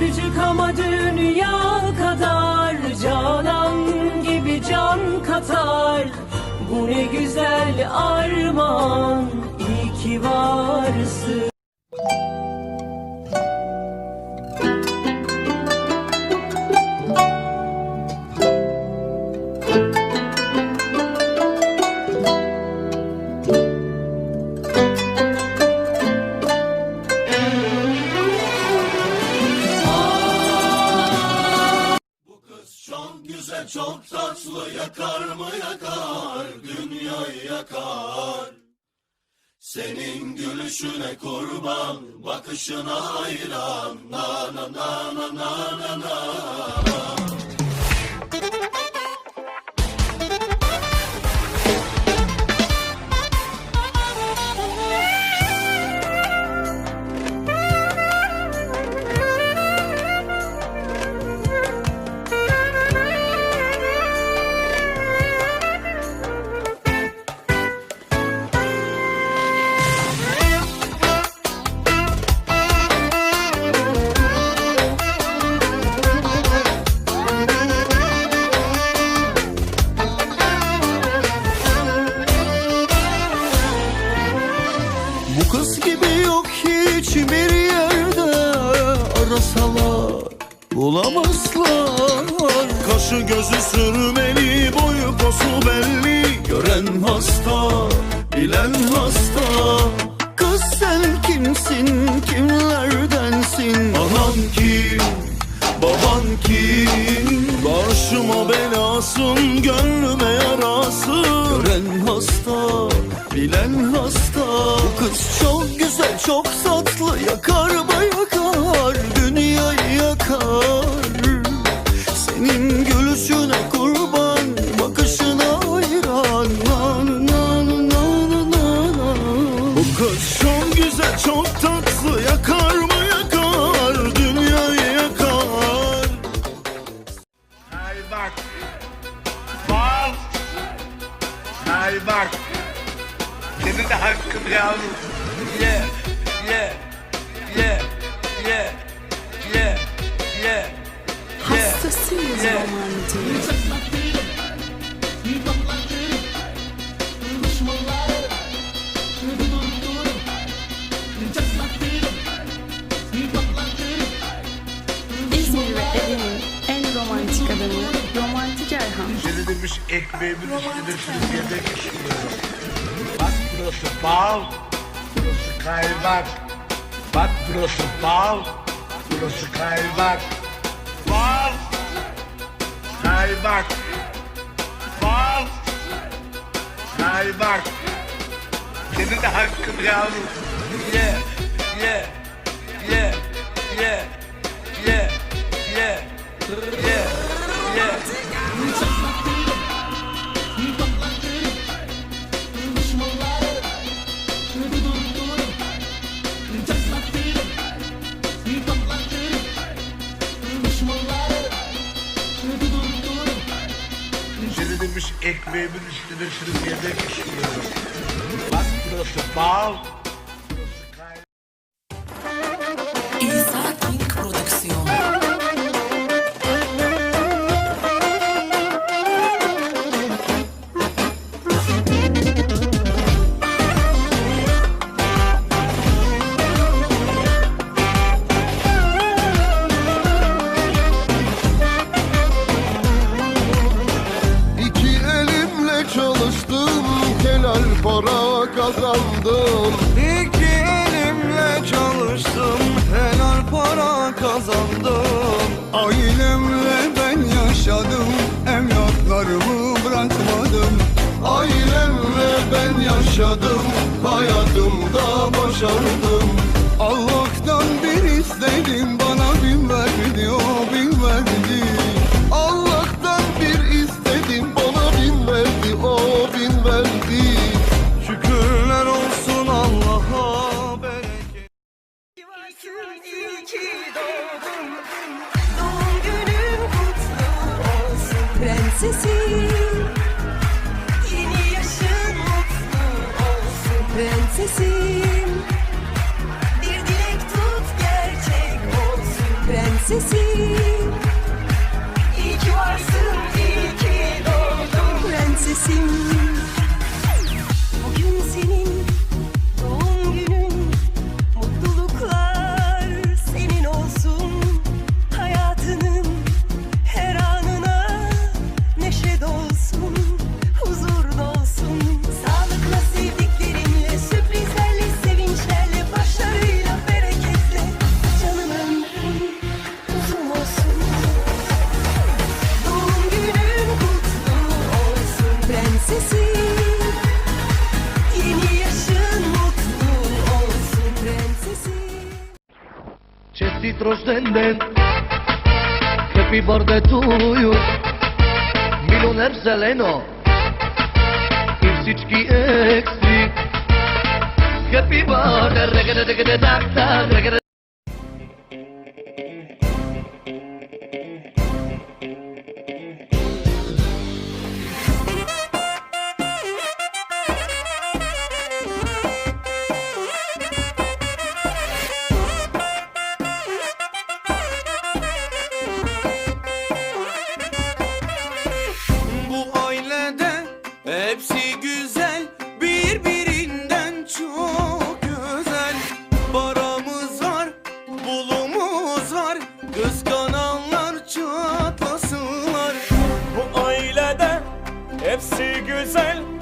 Küçücük ama dünya kadar. Canan gibi can katar. Bu ne güzel armağan. İyi ki varsın yakar dünyayı yakar. Senin gülüşüne kurban bakışına hayran. Na na na na na na na hiçbir yerde arasalar bulamazlar. Kaşı gözü sürmeli boyu posu belli. Gören hasta bilen hasta. Kız sen kimsin kimlerdensin? Anan kim baban kim? Başıma belasın gönlüme yarasın. Gören hasta bilen hasta Bu kız çok güzel çok tatlı yakar ba yakar Dünyayı yakar Senin gülüşüne kurban bakışına hayran Na, na, na, na, na, na. Bu kız çok güzel çok tatlı yakar mı yakar Dünyayı yakar Hay bak. Bal. Hay bak. Senin de hakkın yavrum. Ye. Ye. Ye. Ye. Ye. Ye. Hastasıyız Ye. romantiğin. İzmir ve Ege'nin en romantik adamı Romantik Erhan. Seni demiş ekmeğimin üstüne istiyorum. Bak burası bal. Burası kaymak. Bak burası bal. Burası kaymak. Bal. Kaymak. Bal. Kaymak. Senin de hakkın yavrum. Ye. Ye. Ye. Ye. Ye. Seni demiş ekmeğimin üstüne sürüp yemek istiyorum. Bak burası bal. Kazandım. İki elimle çalıştım, helal para kazandım. Ailemle ben yaşadım, evlatlarımı bırakmadım. Ailemle ben yaşadım, hayatımda başardım. Allah'tan bir istedim, Yeni yaşın mutlu olsun prensesim. Bir dilek tut gerçek olsun prensesim. İyi ki varsın iyi ki doğdun prensesim. ti trosdenden Happy birthday to you hepsi güzel.